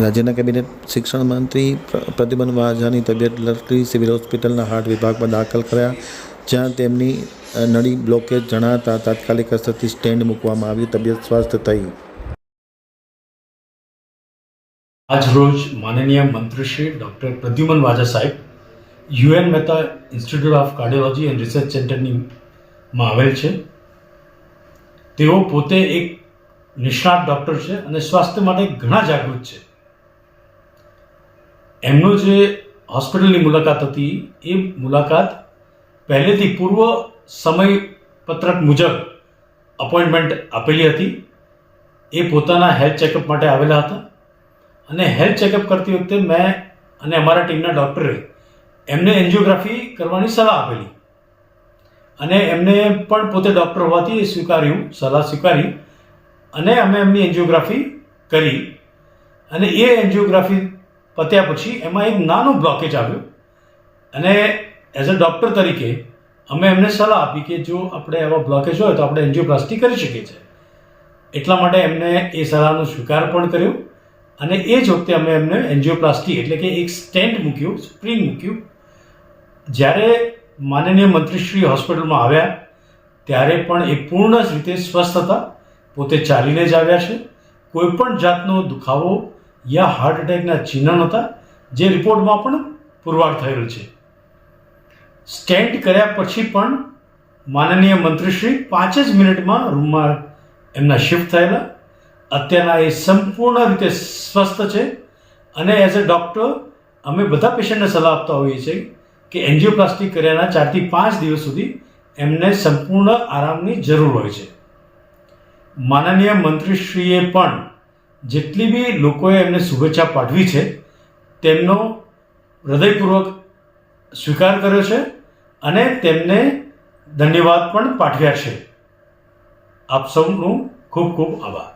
રાજ્યના કેબિનેટ શિક્ષણ મંત્રી પ્ર- પ્રદ્યુમન વાજાની તબિયત લથડી સિવિલ હોસ્પિટલના હાર્ટ વિભાગમાં દાખલ કર્યા, જ્યાં તેમની નળી બ્લોકેજ જણાતા તાત્કાલિક અસરથી સ્ટેન્ડ મૂકવામાં આવી તબિયત સ્વસ્થ થઈ. આજરોજ માનનીય મંત્રીશ્રી ડૉક્ટર પ્રદ્યુમન વાજા સાહેબ U N Mehta institute of cardiology and research સેન્ટરની માં આવેલ છે. તેઓ પોતે એક નિષ્ણાત ડૉક્ટર છે અને સ્વાસ્થ્ય માટે ઘણા જાગૃત છે. એમનું જે હોસ્પિટલની મુલાકાત હતી, એ મુલાકાત પહેલેથી પૂર્વ સમય પત્રક મુજબ અપોઇન્ટમેન્ટ આપેલી હતી. એ પોતાના હેલ્થ ચેકઅપ માટે આવેલા હતા. અને હેલ્થ ચેકઅપ કરતી વખતે મેં અને અમારા ટીમના ડૉક્ટરે એમને એન્જિયોગ્રાફી કરવાની સલાહ આપેલી. અને એમને પણ પોતે ડૉક્ટર હોવાથી એ સ્વીકાર્યું, સલાહ સ્વીકારી. અને અમે એમની એન્જિયોગ્રાફી કરી. અને એ એન્જિયોગ્રાફી પત્યા પછી એમાં એક નાનું બ્લોકેજ આવ્યું. અને એઝ અ ડૉક્ટર તરીકે અમે એમને સલાહ આપી કે જો આપણે એવા બ્લોકેજ હોય તો આપણે એન્જિયોપ્લાસ્ટી કરી શકીએ છીએ. એટલા માટે એમને એ સલાહનો સ્વીકાર પણ કર્યો. અને એ જ વખતે અમે એમને એન્જિયોપ્લાસ્ટી એટલે કે એક સ્ટેન્ડ મૂક્યું સ્પ્રિંગ મૂક્યું. જ્યારે માનનીય મંત્રીશ્રી હોસ્પિટલમાં આવ્યા, ત્યારે પણ એ પૂર્ણ રીતે સ્વસ્થ હતા. પોતે ચાલીને જ આવ્યા છે. કોઈ પણ જાતનો દુખાવો યા હાર્ટ એટેકના ચિહ્ન હતા, જે રિપોર્ટમાં પણ પુરવાર થયેલ છે. સ્ટેન્ટ કર્યા પછી પણ માનનીય મંત્રીશ્રી પાંચ જ મિનિટમાં રૂમમાં એમના શિફ્ટ થયેલા. અત્યારના એ સંપૂર્ણ રીતે સ્વસ્થ છે અને એઝ અ ડૉક્ટર અમે બધા પેશન્ટને સલાહ આપતા હોઈએ છીએ કે એન્જિયોપ્લાસ્ટી કર્યાના ચારથી પાંચ દિવસ સુધી એમને સંપૂર્ણ આરામની જરૂર હોય છે. માનનીય મંત્રીશ્રીએ પણ જેટલી બી લોકોએ એમને શુભેચ્છા પાઠવી છે, તેમનો હૃદયપૂર્વક સ્વીકાર કર્યો છે અને તેમને ધન્યવાદ પણ પાઠવ્યા છે. આપ સૌનું ખૂબ ખૂબ આભાર.